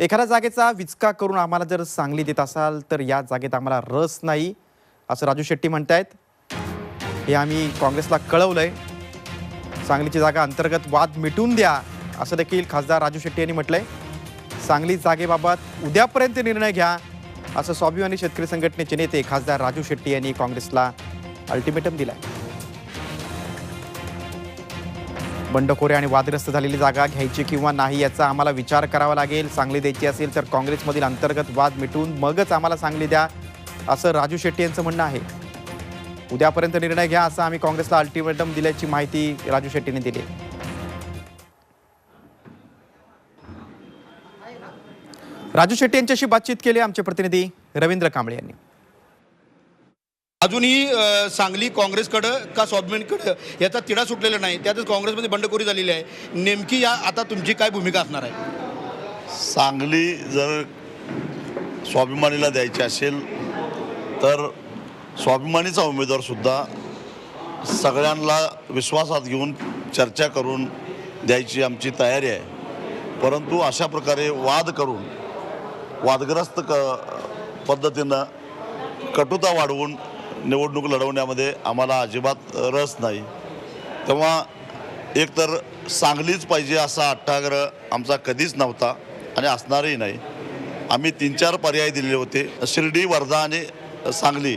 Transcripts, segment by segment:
एखाद्या जागेचा विचका करून आम्हाला जर सांगली देत असाल तर या जागेत आम्हाला रस नाही असं राजू शेट्टी म्हणतायत. हे आम्ही काँग्रेसला कळवलंय. सांगलीची जागा अंतर्गत वाद मिटून द्या असं देखील खासदार राजू शेट्टी यांनी म्हटलंय. सांगली जागेबाबत उद्यापर्यंत निर्णय घ्या असं स्वाभिमानी शेतकरी संघटनेचे नेते खासदार राजू शेट्टी यांनी काँग्रेसला अल्टिमेटम दिलाय. बंडखोरे आणि वादग्रस्त झालेली जागा घ्यायची किंवा नाही याचा आम्हाला विचार करावा लागेल. सांगली द्यायची असेल तर काँग्रेसमधील अंतर्गत वाद मिटवून मगच आम्हाला सांगली द्या असं राजू शेट्टी यांचं म्हणणं आहे. उद्यापर्यंत निर्णय घ्या असं आम्ही काँग्रेसला अल्टिमेटम दिल्याची माहिती राजू शेट्टीने दिली. राजू शेट्टी यांच्याशी बातचीत केली आमचे प्रतिनिधी रवींद्र कांबळे यांनी. अजूनही सांगली काँग्रेसकडं का स्वाभिमानीकडं याचा तिढा सुटलेला नाही. त्यातच काँग्रेसमध्ये बंडखोरी झालेली आहे. नेमकी या आता तुमची काय भूमिका असणार आहे? सांगली जर स्वाभिमानीला द्यायची असेल तर स्वाभिमानीचा उमेदवारसुद्धा सगळ्यांना विश्वासात घेऊन चर्चा करून द्यायची आमची तयारी आहे. परंतु अशा प्रकारे वाद करून वादग्रस्त क पद्धतीनं कटुता वाढवून निवडणूक लढवण्यामध्ये आम्हाला अजिबात रस नाही. तेव्हा एकतर सांगलीच पाहिजे असा अट्टाग्रह आमचा कधीच नव्हता आणि असणारही नाही. आम्ही तीन चार पर्याय दिलेले होते शिर्डी वर्धा आणि सांगली.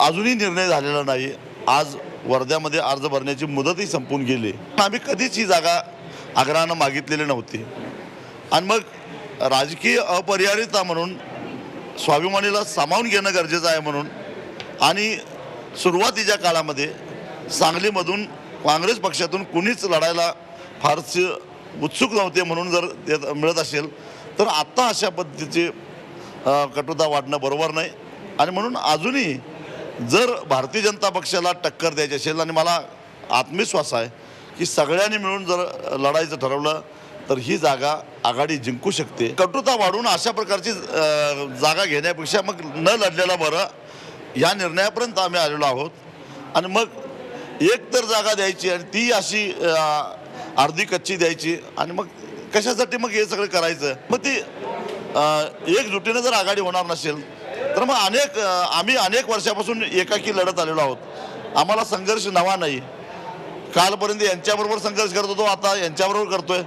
अजूनही निर्णय झालेला नाही. आज वर्ध्यामध्ये अर्ज भरण्याची मुदतही संपून गेली. आम्ही कधीच ही जागा आग्रहानं मागितलेली नव्हती. आणि मग राजकीय अपरिहार्यता म्हणून स्वाभिमानीला सामावून घेणं गरजेचं आहे म्हणून आणि सुरुवातीच्या काळामध्ये सांगलीमधून काँग्रेस पक्षातून कुणीच लढायला फारसे उत्सुक नव्हते म्हणून जर मिळत असेल तर आत्ता अशा पद्धतीची कटुता वाढणं बरोबर नाही. आणि म्हणून अजूनही जर भारतीय जनता पक्षाला टक्कर द्यायची असेल आणि मला आत्मविश्वास आहे की सगळ्यांनी मिळून जर लढायचं ठरवलं तर ही जागा आघाडी जिंकू शकते. कटुता वाढून अशा प्रकारची जागा घेण्यापेक्षा मग न लढलेला बरं. या निर्णयापर्यंत आम्ही आलेलो आहोत. आणि मग एक तर जागा द्यायची आणि ती अशी अर्धी कच्ची द्यायची. आणि मग कशासाठी मग हे सगळं करायचं? मग ती एकजुटीनं जर आघाडी होणार नसेल तर मग अनेक आम्ही अनेक वर्षापासून एकाकी लढत आलेलो आहोत. आम्हाला संघर्ष नवा नाही. कालपर्यंत यांच्याबरोबर संघर्ष करत होतो आता यांच्याबरोबर करतोय.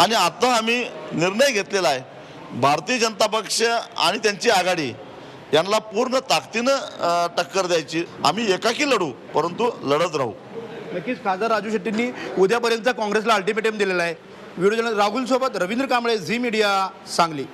आणि आता आम्ही निर्णय घेतलेला आहे. भारतीय जनता पक्ष आणि त्यांची आघाडी यांना पूर्ण ताकदीनं टक्कर द्यायची. आम्ही एकाकी लढू परंतु लढत राहू. नक्कीच खासदार राजू शेट्टींनी उद्यापर्यंत काँग्रेसला अल्टिमेटम दिलेला आहे. विरोधी राहुल सोबत रवींद्र कांबळे झी मीडिया सांगली.